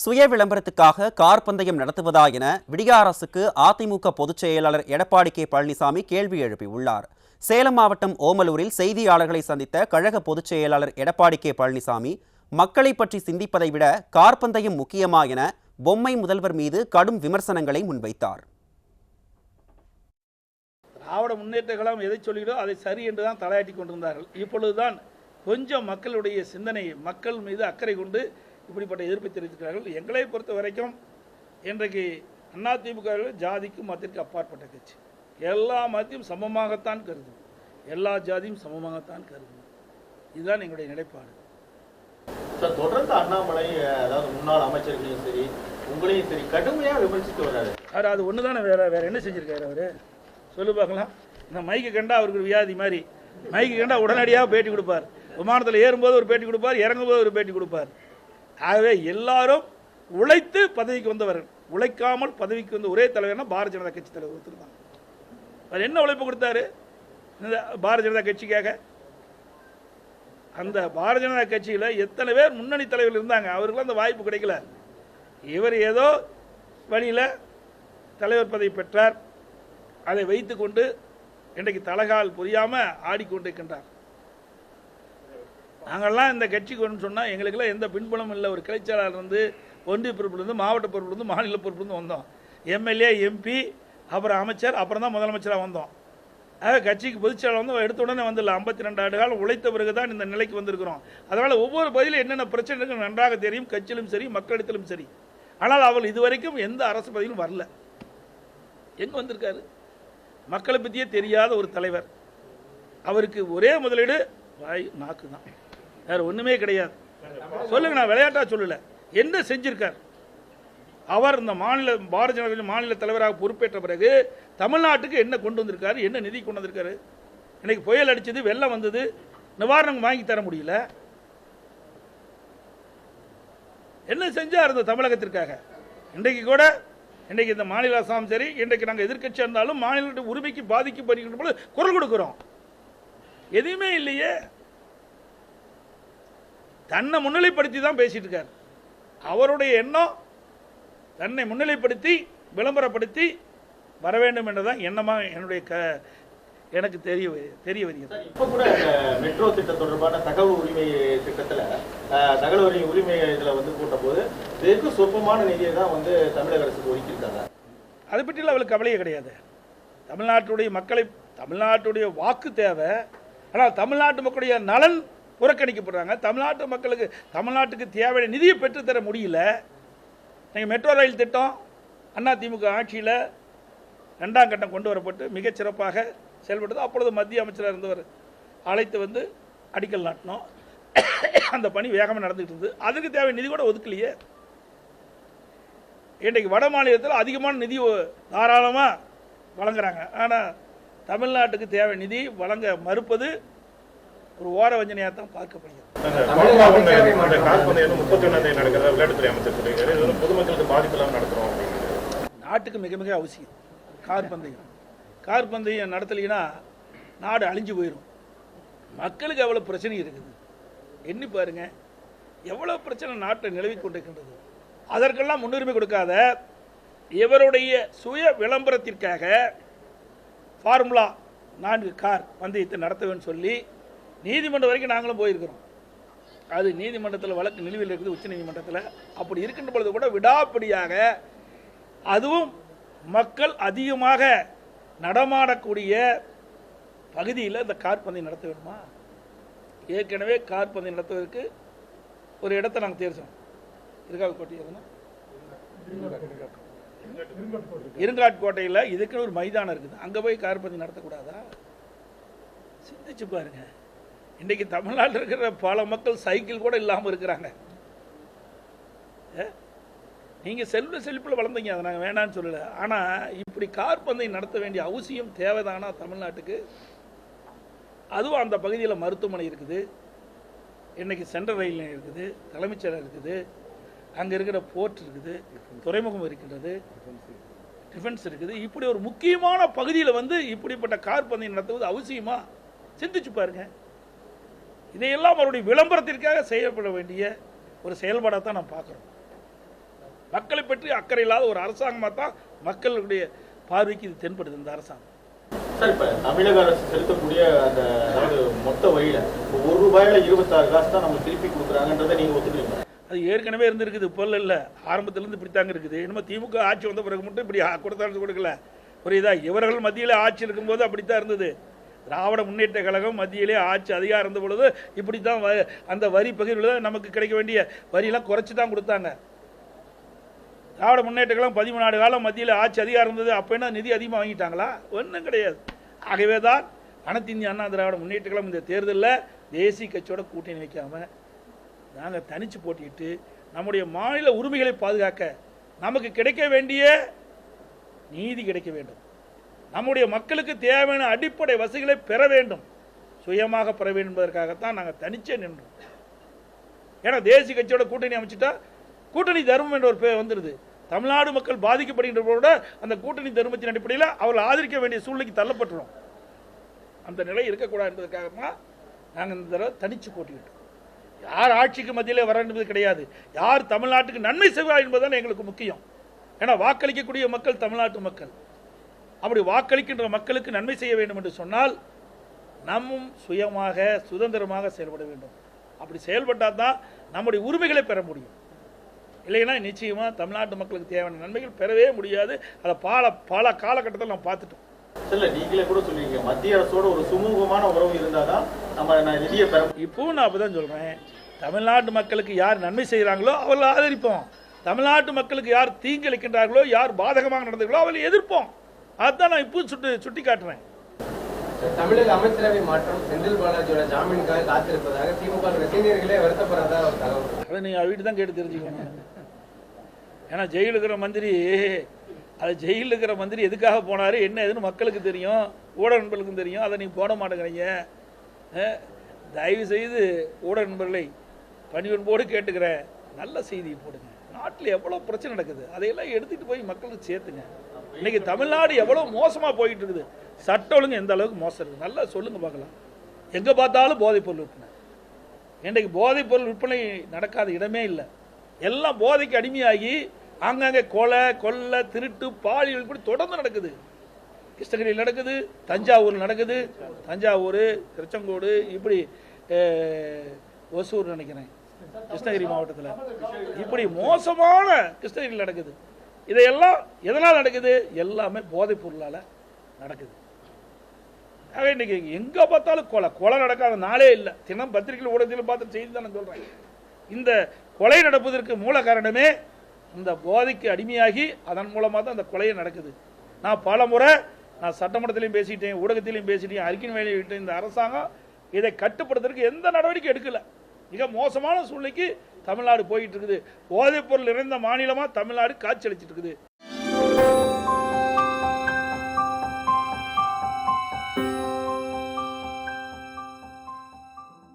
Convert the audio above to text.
சுய விளம்பரத்துக்காக கார் பந்தயம் நடத்துவதா என விடிய அரசுக்கு அதிமுக பொதுச் செயலாளர் எடப்பாடி கே பழனிசாமி கேள்வி எழுப்பியுள்ளார். சேலம் மாவட்டம் ஓமலூரில் செய்தியாளர்களை சந்தித்த கழக பொதுச் செயலாளர் எடப்பாடி கே பழனிசாமி மக்களை பற்றி சிந்திப்பதை விட கார் பந்தயம் முக்கியமா என பொம்மை முதல்வர் மீது கடும் விமர்சனங்களை முன்வைத்தார். திராவிட முன்னேற்ற கழகம் எதை சொல்கிறோ அதை சரி என்று தான் தலையாட்டி கொண்டிருந்தார்கள். இப்பொழுதுதான் கொஞ்சம் மக்களுடைய சிந்தனை மக்கள் மீது அக்கறை கொண்டு இப்படிப்பட்ட எதிர்ப்பை தெரிவித்திருக்கிறார்கள். எங்களை பொறுத்த வரைக்கும் இன்றைக்கு அதிமுக ஜாதிக்கும் மதத்திற்கு அப்பாற்பட்ட கட்சி. எல்லா மதத்தையும் சமமாகத்தான் கருதும் எல்லா ஜாதியும் சமமாகத்தான் கருதும் இதுதான் எங்களுடைய நிலைப்பாடு. சார் தொடர்ந்து அண்ணாமலை அதாவது முன்னாள் அமைச்சர்களையும் சரி உங்களையும் சரி கடுமையா விமர்சித்து வர்றாரு. அவர் அது ஒன்று தானே வேற வேற என்ன செஞ்சிருக்காரு அவர்? சொல்லு பார்க்கலாம். இந்த மைக்கு கண்டா அவருக்கு வியாதி மாதிரி. மைக்கு கண்டா உடனடியாக பேட்டி கொடுப்பார். விமானத்தில் ஏறும்போது ஒரு பேட்டி கொடுப்பார் இறங்கும்போது ஒரு பேட்டி கொடுப்பார். ஆகவே எல்லாரும் உழைத்து பதவிக்கு வந்தவர்கள் உழைக்காமல் பதவிக்கு வந்த ஒரே தலைவர்னா பாரதிய ஜனதா கட்சி தலைவர் ஒருத்தர் தான். அவர் என்ன உழைப்பு கொடுத்தாரு? இந்த பாரதிய ஜனதா கட்சிக்காக? அந்த பாரதிய ஜனதா கட்சியில் எத்தனை பேர் முன்னணி தலைவர்கள் இருந்தாங்க? அவருக்குலாம் அந்த வாய்ப்பு கிடைக்கல. இவர் ஏதோ வழியில் தலைவர் பதவி பெற்றார். அதை வைத்துக்கொண்டு இன்றைக்கு தலகால் புரியாமல் ஆடிக்கொண்டிருக்கின்றார். நாங்கள்லாம் இந்த கட்சிக்கு வரும்னு சொன்னால் எங்களுக்கெல்லாம் எந்த பின்புலமும் இல்லை. ஒரு கிளைச்சாளர் இருந்து ஒன்றிய பொறுப்புலேருந்து மாவட்ட பொறுப்புலேருந்து மாநில பொறுப்புலேருந்து வந்தோம். எம்எல்ஏ எம்பி அப்புறம் அமைச்சர் அப்புறம் தான் முதலமைச்சராக வந்தோம். ஆக கட்சிக்கு பொதுச்செயலாளர் வந்து எடுத்த உடனே வந்துடல. ஐம்பத்தி ரெண்டு ஆண்டு காலம் உழைத்த பிறகு தான் இந்த நிலைக்கு வந்திருக்கிறோம். அதனால் ஒவ்வொரு பதிலும் என்னென்ன பிரச்சனை இருக்குன்னு நன்றாக தெரியும். கட்சியிலும் சரி மக்களிடத்திலும் சரி. ஆனால் அவள் இதுவரைக்கும் எந்த அரசு பதிலும் வரல. எங்கே வந்திருக்காரு? மக்களை பற்றியே தெரியாத ஒரு தலைவர். அவருக்கு ஒரே முதலீடு வாய் நாக்கு தான் வேற ஒன்றுமே கிடையாது. சொல்லுங்க நான் விளையாட்டா சொல்லல. என்ன செஞ்சிருக்கார்? அவர் இந்த மாநில பாரதிய ஜனதா மாநில தலைவராக பொறுப்பேற்ற பிறகு தமிழ்நாட்டுக்கு என்ன கொண்டு வந்திருக்காரு? என்ன நிதி கொண்டு வந்திருக்காரு? இன்னைக்கு புயல் அடிச்சது வெள்ளம் வந்தது நிவாரணம் வாங்கி தர முடியல. என்ன செஞ்சார் இந்த தமிழகத்திற்காக? இன்றைக்கு கூட இன்றைக்கு இந்த மாநில அரசாங்கம் சரி இன்றைக்கு நாங்கள் எதிர்க்கட்சியாக இருந்தாலும் மாநில உரிமைக்கு பாதிக்கப்படுகின்ற போல குரல் கொடுக்குறோம். எதுவுமே இல்லையே. தன்னை முன்னிலைப்படுத்தி தான் பேசிட்டு இருக்கார் அவருடைய எண்ணம் தன்னை முன்னிலைப்படுத்தி விளம்பரப்படுத்தி வர வேண்டும் என்றதான் எண்ணமா என்னுடைய க எனக்கு தெரிய தெரிய வருகிறது. இப்ப கூட மெட்ரோ திட்டம் தொடர்பான தகவல் உரிமை திட்டத்துல தகவல் உரிமை உரிமை இதுல வந்து கூட்ட போது வெகு சொற்பமான நிதியை தான் வந்து தமிழக அரசுக்கு ஒதுக்கியிருக்காங்க. அதை பற்றிலாம் அவளுக்கு கவலையே கிடையாது. தமிழ்நாட்டுடைய மக்களை தமிழ்நாட்டுடைய வாக்கு தேவை. ஆனால் தமிழ்நாட்டு மக்களுடைய நலன் புறக்கணிக்கப்படுறாங்க. தமிழ்நாட்டு மக்களுக்கு தமிழ்நாட்டுக்கு தேவையான நிதியை பெற்றுத்தர முடியல. நீங்கள் மெட்ரோ ரயில் திட்டம் அண்ணா திமுக ஆட்சியில் ரெண்டாம் கட்டம் கொண்டு வரப்பட்டு மிகச்சிறப்பாக செயல்பட்டது. அப்பொழுது மத்திய அமைச்சராக இருந்தவர் அழைத்து வந்து அடிக்கல் நாட்டினோம். அந்த பணி வேகமாக நடந்துகிட்டு இருந்தது. அதுக்கு தேவை நிதி கூட ஒதுக்கலையே. இன்றைக்கு வட மாநிலத்தில் அதிகமான நிதி தாராளமாக வழங்குறாங்க. ஆனால் தமிழ்நாட்டுக்கு தேவை நிதி வழங்க மறுப்பது ஒரு ஓர வஞ்சனையாக தான் பார்க்கப்படுகிறது. முடியும் அமைச்சர் நாட்டுக்கு மிக மிக அவசியம். கார் பந்தயம். கார் பந்தயம் நடத்தலைன்னா நாடு அழிஞ்சு போயிடும் மக்களுக்கு எவ்வளோ பிரச்சனை இருக்குது? எண்ணி பாருங்க. எவ்வளோ பிரச்சனை நாட்டில் நிலவி கொண்டிருக்கின்றது? அதற்கெல்லாம் முன்னுரிமை கொடுக்காத இவருடைய சுய விளம்பரத்திற்காக ஃபார்முலா நான்கு கார் பந்தயத்தை நடத்துவேன்னு சொல்லி நீதிமன்றம் வரைக்கும் நாங்களும் போயிருக்கிறோம். அது நீதிமன்றத்தில் வழக்கு நிலுவையில் இருக்குது உச்ச நீதிமன்றத்தில். அப்படி இருக்கின்ற பொழுது கூட விடாப்பிடியாக அதுவும் மக்கள் அதிகமாக நடமாடக்கூடிய பகுதியில் இந்த கார் நடத்த வேணுமா ஏற்கனவே கார் நடத்துவதற்கு ஒரு இடத்தை நாங்கள் தேர்ச்சோம் இருக்காக்கோட்டை எதுனா? இருங்காட்கோட்டையில் இதுக்குன்னு ஒரு மைதானம் இருக்குது. அங்கே போய் கார் நடத்தக்கூடாதா? சிந்திச்சு பாருங்கள் இன்றைக்கி தமிழ்நாட்டில் இருக்கிற பல மக்கள் சைக்கிள் கூட இல்லாமல் இருக்கிறாங்க. நீங்கள் செல்வ செழிப்பில் வளர்ந்தீங்க அதை நாங்கள் வேணான்னு சொல்லலை. ஆனால் இப்படி கார் பந்தயம் நடத்த வேண்டிய அவசியம் தேவைதானா தமிழ்நாட்டுக்கு? அதுவும் அந்த பகுதியில் மருத்துவமனை இருக்குது. இன்றைக்கி சென்ட்ரல் ரயில் நிலையம் இருக்குது தலைமைச் செயலகம் இருக்குது. அங்கே இருக்கிற போர்ட் இருக்குது துறைமுகம் இருக்கின்றது. டிஃபென்ஸ் இருக்குது. இப்படி ஒரு முக்கியமான பகுதியில் வந்து இப்படிப்பட்ட கார் பந்தயம் நடத்துவது அவசியமாக சிந்திச்சு பாருங்கள் இதையெல்லாம் அவருடைய விளம்பரத்திற்காக செய்யப்பட வேண்டிய ஒரு செயல்பாடாக தான் நான் பார்க்குறோம். மக்களை பற்றி அக்கறை இல்லாத ஒரு அரசாங்கமாக தான் மக்களுடைய பார்வைக்கு இது தென்படுது இந்த அரசாங்கம். சார் இப்ப தமிழக அரசு செலுத்தக்கூடிய அந்த அதாவது மொத்த வழியில இப்ப ஒரு ரூபாயில இருபத்தாறு காசு தான் நம்ம திருப்பி கொடுக்குறாங்கன்றதை நீங்க ஒத்துக்கிறீங்க அது ஏற்கனவே இருந்திருக்குது இப்போ இல்லை ஆரம்பத்திலேருந்து இப்படி தாங்க இருக்குது. என்னமோ திமுக ஆட்சி வந்த பிறகு மட்டும் இப்படி கொடுத்தாலும் கொடுக்கல. புரியுதா? இவர்கள் மத்தியில் ஆட்சி இருக்கும்போது அப்படித்தான் இருந்தது. திராவிட முன்னேற்ற கழகம் மத்தியிலே ஆட்சி அதிகாரம் இருந்த பொழுது இப்படி தான் வ- அந்த வரி பகிர்வில் நமக்கு கிடைக்க வேண்டிய வரியெல்லாம் குறைச்சி தான் கொடுத்தாங்க. திராவிட முன்னேற்ற கழகம் பதிமூணு ஆண்டு காலம் மத்தியில் ஆட்சி அதிகாரம் இருந்தது அப்போ என்ன நிதி அதிகமாக வாங்கிட்டாங்களா? ஒன்றும் கிடையாது. ஆகவே தான் அனைத்து இந்திய அண்ணா திராவிட முன்னேற்ற கழகம் இந்த தேர்தலில் தேசிய கட்சியோட கூட்டணி வைக்காம நாங்கள் தனித்து போட்டிட்டு நம்முடைய மாநில உரிமைகளை பாதுகாக்க நமக்கு கிடைக்க வேண்டிய நீதி கிடைக்க வேண்டும். நம்முடைய மக்களுக்கு தேவையான அடிப்படை வசதிகளை பெற வேண்டும். சுயமாக பெற வேண்டும் என்பதற்காகத்தான் நாங்கள் தனிச்சே நின்றோம். ஏன்னா தேசிய கட்சியோட கூட்டணி அமைச்சிட்டா கூட்டணி தர்மம் என்ற ஒரு பேர் வந்துடுது தமிழ்நாடு மக்கள் பாதிக்கப்படுகின்ற அந்த கூட்டணி தர்மத்தின் அடிப்படையில் அவர்கள் ஆதரிக்க வேண்டிய சூழ்நிலைக்கு தள்ளப்பட்டுரும் அந்த நிலை இருக்கக்கூடாது என்பதற்காக தான் நாங்கள் இந்த தடவை தனிச்சு போட்டிக்கிட்டோம் யார் ஆட்சிக்கு மத்தியிலே வர என்பது கிடையாது. யார் தமிழ்நாட்டுக்கு நன்மை செய்வார் என்பதுதான் எங்களுக்கு முக்கியம். ஏன்னா வாக்களிக்கக்கூடிய மக்கள் தமிழ்நாட்டு மக்கள். அப்படி வாக்களிக்கின்ற மக்களுக்கு நன்மை செய்ய வேண்டும் என்று சொன்னால் நம்மும் சுயமாக சுதந்திரமாக செயல்பட வேண்டும். அப்படி செயல்பட்டால் தான் நம்முடைய உரிமைகளை பெற முடியும். இல்லைன்னா நிச்சயமாக தமிழ்நாட்டு மக்களுக்கு தேவையான நன்மைகள் பெறவே முடியாது. அதை பல பல காலகட்டத்தில் நம்ம பார்த்துட்டோம். இல்ல நீங்களே கூட சொல்லுவீங்க மத்திய அரசோட ஒரு சுமூகமான உறவு இருந்தாதான் நம்ம ந- நிதியை பெற. இப்போவும் நான் அப்போ தான் சொல்கிறேன் தமிழ்நாட்டு மக்களுக்கு யார் நன்மை செய்கிறாங்களோ அவர்களை ஆதரிப்போம். தமிழ்நாட்டு மக்களுக்கு யார் தீங்கிழைக்கின்றார்களோ யார் பாதகமாக நடந்துகளோ அவர்களை எதிர்ப்போம். அதுதான் நான் இப்போ சுட்டு சுட்டி காட்டுறேன். தமிழக அமைச்சரவை மாற்றம் செந்தில் பாலாஜியோட ஜாமீனுக்காக காத்திருப்பதாக திமுக ரசிகர்களே வருத்தப்படுறதா ஒரு தகவல். அதை நீங்கள் வீட்டு தான் கேட்டு தெரிஞ்சுக்கணும் ஏன்னா ஜெயிலில் இருக்கிற மந்திரி அது ஜெயிலில் இருக்கிற மந்திரி எதுக்காக போனார் என்ன ஏதுன்னு மக்களுக்கு தெரியும் ஊடக நண்பர்களுக்கும் தெரியும் அதை நீங்கள் போட மாட்டேங்கிறீங்க. தயவு செய்து ஊடக நண்பர்களை பணிவன்போடு கேட்டுக்கிறேன் நல்ல செய்தியை போடுங்க. நாட்டில் எவ்வளோ பிரச்சனை நடக்குது அதையெல்லாம் எடுத்துகிட்டு போய் மக்களுக்கு சேர்த்துங்க. இன்னைக்கு தமிழ்நாடு எவ்வளோ மோசமாக போயிட்டு இருக்குது. சட்ட ஒழுங்கு எந்த அளவுக்கு மோசம் இருக்குது? நல்லா சொல்லுங்க பார்க்கலாம். எங்கே பார்த்தாலும் போதைப் பொருள் விற்பனை. இன்றைக்கு போதைப் பொருள் விற்பனை நடக்காத இடமே இல்லை. எல்லாம் போதைக்கு அடிமையாகி ஆங்காங்கே கொலை கொள்ளை திருட்டு பாலியல் இப்படி தொடர்ந்து நடக்குது. கிருஷ்ணகிரியில் நடக்குது தஞ்சாவூர் நடக்குது. தஞ்சாவூர் திருச்செங்கோடு இப்படி ஒசூர் நினைக்கிறேன். கிருஷ்ணகிரி மாவட்டத்தில். இப்படி மோசமான கிருஷ்ணகிரியில் நடக்குது. இதையெல்லாம் எதனால் நடக்குது? எல்லாமே போதைப் பொருளால் நடக்குது. ஆக இன்னைக்கு எங்கே பார்த்தாலும் கொலை. கொலை நடக்காத நாளே இல்லை. தினம் பத்திரிகையில் ஊடகத்தில் பார்த்து செய்தி தான் நான் இந்த கொலை நடப்பதற்கு மூல காரணமே இந்த போதைக்கு அடிமையாகி அதன் மூலமாக தான் அந்த கொலையை நடக்குது. நான் பல முறை நான் சட்டமன்றத்திலையும் பேசிட்டேன் ஊடகத்திலையும் பேசிட்டேன் அறிக்கை வெளியிட்டேன் இந்த அரசாங்கம் இதை கட்டுப்படுத்துறதுக்கு எந்த நடவடிக்கை எடுக்கலை. மிக மோசமான சூழ்நிலைக்கு தமிழ்நாடு போயிட்டு இருக்குது. போதைப் பொருள் நிறைந்த மாநிலமா தமிழ்நாடு காட்சி அளிச்சிட்டு இருக்குது.